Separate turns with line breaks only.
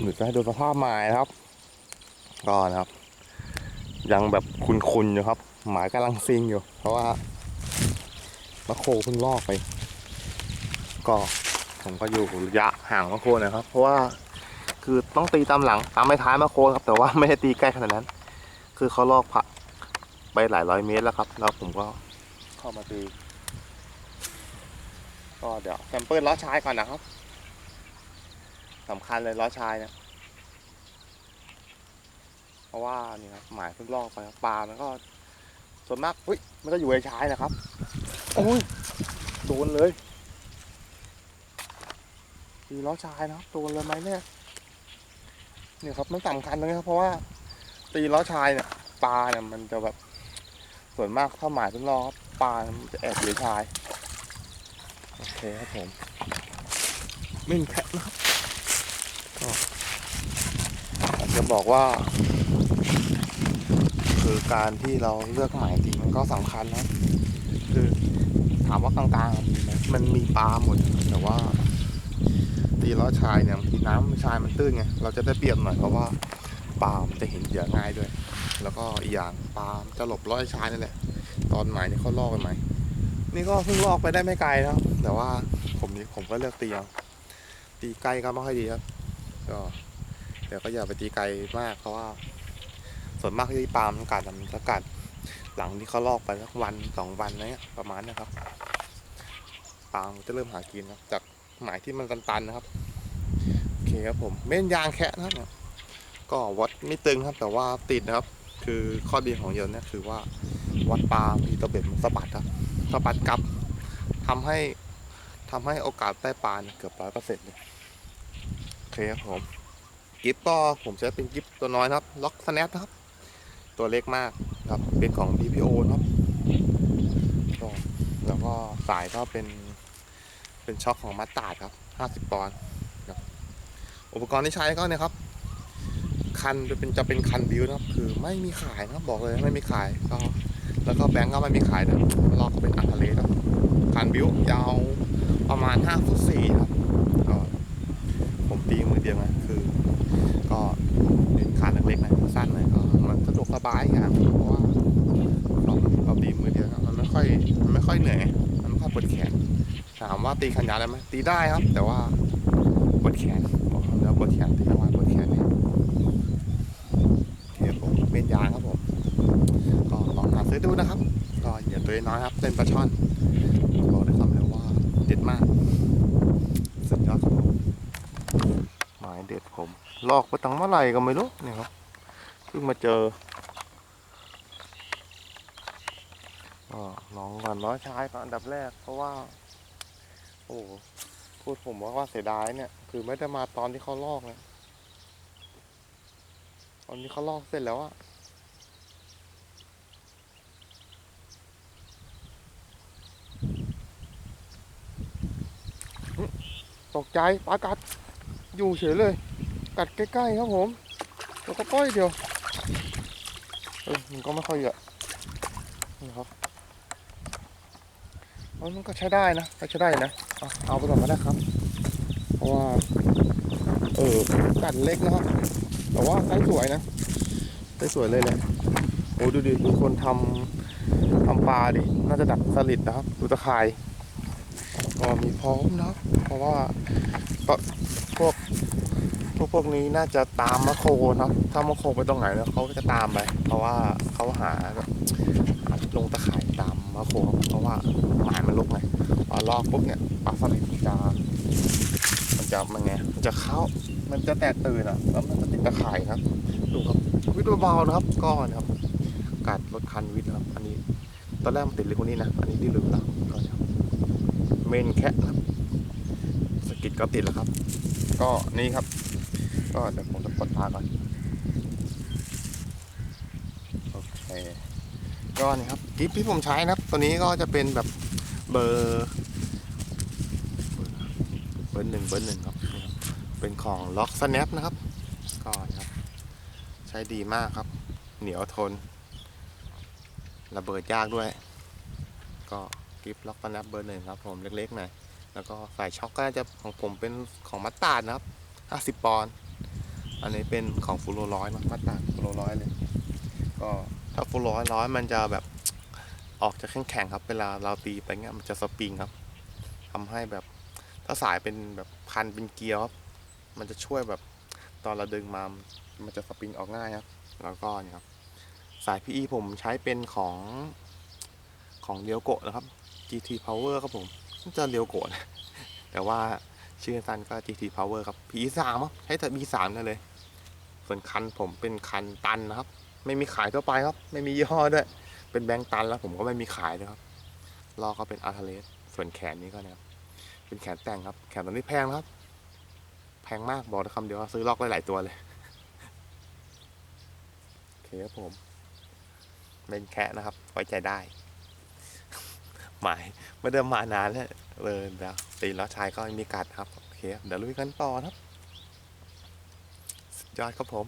หรือจะให้ดูสภาพไม้นะครับก็นะครับ ยังแบบคุนๆอยู่ครับ หมายกำลังซิงอยู่ เพราะว่ามาโคเพิ่งลอกไป ก็ผมก็อยู่ระยะห่างมาโคนะครับ เพราะว่าคือต้องตีตามหลังตามไม่ท้ายมาโคครับ แต่ว่าไม่ได้ตีใกล้ขนาดนั้น คือเขาลอกผักไปหลายร้อยเมตรแล้วครับ แล้วผมก็เข้ามาตีก็เดี๋ยวแซมเปิลล้อชายก่อนนะครับ สำคัญเลยล้อชายเนี่ยเพราะว่านี่ครับหมายเพิ่งลอกไปครับปลามันก็ ส่วนมากอุ้ยมันก็อยู่ในชายนะครับโอ้ยโดนเลยตีล้อชายนะครับโดนเลยไหมเนี่ยเนี่ยครับมันสำคัญตรงนี้ครับเพราะว่าตีล้อชายเนี่ยปลาเนี่ยมันจะแบบส่วนมากถ้าหมายเพิ่งลอกครับปลามันจะแอบอยู่ในชายโอเคครับผมไม่มีแค่นะครับ จะบอกว่า คือการที่เราเลือกหมายจริงมันก็สำคัญนะ คือถามว่ากลางๆมีไหมมันมีปลาหมด แต่ว่าตีล้อชายเนี่ยบางทีน้ำชายมันตื้นไง เราจะได้เปรียบหน่อยเพราะว่าปลามันจะเห็นเหยื่อง่ายด้วย แล้วก็อีกอย่างปลามันจะหลบล้อชายนั่นแหละ ตอนหมายนี่เขาลอกกันไหม นี่ก็เพิ่งลอกไปได้ไม่ไกลนะแต่ว่าผมนี่ผมก็เลือกตีเอาตีไกลก็ไม่ค่อยดีครับ ก็เดี๋ยวก็อย่าไปตีไกลมากเพราะว่า ส่วนมากที่ปาล์มมันกัดมันจะกัดหลังที่เขาลอกไปสักวันสองวันอะไรเงี้ยประมาณนะครับปาล์มจะเริ่มหากินครับจากหมายที่มันตันๆนะครับโอเคครับผมเม่นยางแคะนะครับ ก็วัดไม่ตึงครับ แต่ว่าติดนะครับ คือข้อดีของเยนเนี่ยคือว่าวัดปลามีตัวเบ็ดมันสะบัดครับสะบัดกลับทำให้ทำให้โอกาสได้ปลาเกือบร้อยเปอร์เซ็นต์เลย ครับผม กิฟก็ผมใช้เป็นกิฟตัวน้อยครับ ล็อกสแนปครับ ตัวเล็กมากครับ เป็นของ DPO ครับแล้วก็สายก็เป็น เป็นช็อคของมัตตาดครับ 50 ปอนด์ครับอุปกรณ์ที่ใช้ก็เนี่ยครับ คันจะเป็นจะเป็นคันบิวนะครับ คือไม่มีขายนะครับบอกเลยไม่มีขายก็แล้วก็แบงก์ก็ไม่มีขายด้วยลอกก็เป็นอันทะเลครับคันบิวยาวประมาณ5ฟุต4ครับ ผมตีมือเดียวนะคือ ก็เป็นคันเล็กๆนะสั้นเลยก็มันสะดวกสบายอย่างเพราะว่าเราเราตีมือเดียวมันไม่ค่อยมันไม่ค่อยเหนื่อยมันไม่ค่อยปวดแขนถามว่าตีขันยาวได้ไหมตีได้ครับ แต่ว่าปวดแขนบอกแล้วปวดแขนตีทั้งวันปวดแขนเนี่ยโอเคผมเป็นยางครับผมก็ลองหาซื้อดูนะครับ ก็อย่าตัวน้อยครับเล่นปลาช่อนบอกได้คำเลยวว่าเด็ดมากสุดยอดครับผม เด็ดผมลอกไปตั้งเมื่อไหร่ก็ไม่รู้เนี่ยครับเพิ่งมาเจอก็ลองก่อนร้อยชายก่อนอันดับแรก เพราะว่า โอ้พูดผมว่าว่าเสียดายเนี่ย คือไม่ได้มาตอนที่เขาลอกนะตอนที่เขาลอกเสร็จแล้วอะตกใจปากัด อยู่เฉยเลย กัดใกล้ๆครับผม แล้วก็ปล่อยเดียวเออมันก็ไม่ค่อยเยอะนี่ครับมันก็ใช้ได้นะก็ใช้ได้นะเอาเอาไปก่อนก็ได้ครับ เพราะว่า เออกัดเล็กนะครับ แต่ว่าไซส์สวยนะไซส์สวยเลยแหละโอ้ดูดิดูคนทำทำปลาดิ น่าจะดักสลิดนะครับ ดูตะข่าย ก็มีพร้อมนะเพราะว่าพวกพวกพวกนี้น่าจะตามมะโคนะถ้ามะโคไปตรงไหนแล้วเขาก็จะตามไป เพราะว่าเขาหาหาลงตะข่ายตามมะโคเพราะว่าหมายมันลุกไงพอลอกปุ๊บเนี่ยปลาสลิดมันจะมันจะมันไงมันจะเข้ามันจะแตกตื่นอะแล้วมันจะติดตะข่ายครับดูครับวิทย์เบาๆนะครับก้อนครับกัดรถคันวิทย์ครับ อันนี้ตอนแรกมันติดเลยคนนี้นะอันนี้ที่ลืมแล้วก็ครับ เมนแคะครับสกิดก็ติดแล้วครับ ก็นี่ครับ ก็เดี๋ยวผมจะปลดปลาก่อนโอเคก็นี่ครับกิฟที่ผมใช้นะครับ ตัวนี้ก็จะเป็นแบบเบอร์เบอร์หนึ่งเบอร์หนึ่งครับนี่ครับเป็นของล็อกสแนปนะครับก็นะครับ ใช้ดีมากครับ เหนียวทน ระเบิดยากด้วย ก็ กิฟล็อกสแนปเบอร์หนึ่งครับผมเล็กๆหน่อยแล้วก็สายช็อคก็จะของผมเป็นของมัตตาดนะครับ 50 ปอนด์อันนี้เป็นของฟูโรร้อยนะมาตราฟูโรร้อยเลย ก็ถ้าฟูโรร้อยร้อยมันจะแบบออกจะแข็งแข็งๆครับ เวลาเราตีไปเงี้ยมันจะสปริงครับทำให้แบบถ้าสายเป็นแบบพันเป็นเกียร์ครับ มันจะช่วยแบบตอนเราดึงมา มันจะสปริงออกง่ายครับ แล้วก็นี่ครับ สาย PE ผมใช้เป็นของของเรียวโกะนะครับ GT Power ครับผมจะเรียวโกะนะแต่ว่าชื่อสั้นก็ GT Power ครับ PE สามครับใช้แต่ B สามนั่นเลย ส่วนคันผมเป็นคันตันนะครับ ไม่มีขายทั่วไปครับ ไม่มียี่ห้อด้วย เป็นแบงค์ตันแล้วผมก็ไม่มีขายเลยครับล้อก็เป็นอาร์เทเลสส่วนแขนนี้ก็นะครับ เป็นแขนแต่งครับ แขนตัวนี้แพงนะครับ แพงมากบอกคำเดียวซื้อล็อกหลายตัวเลยโอเคครับผม เป็นแคะนะครับ ไว้ใจได้ หมายไม่เดิมมานานแล้วเลยแล้วตีล้อชายก็ม่มีกัดครับโอเคเดี๋ยวลุยกันต่อครับ สุดยอดครับผม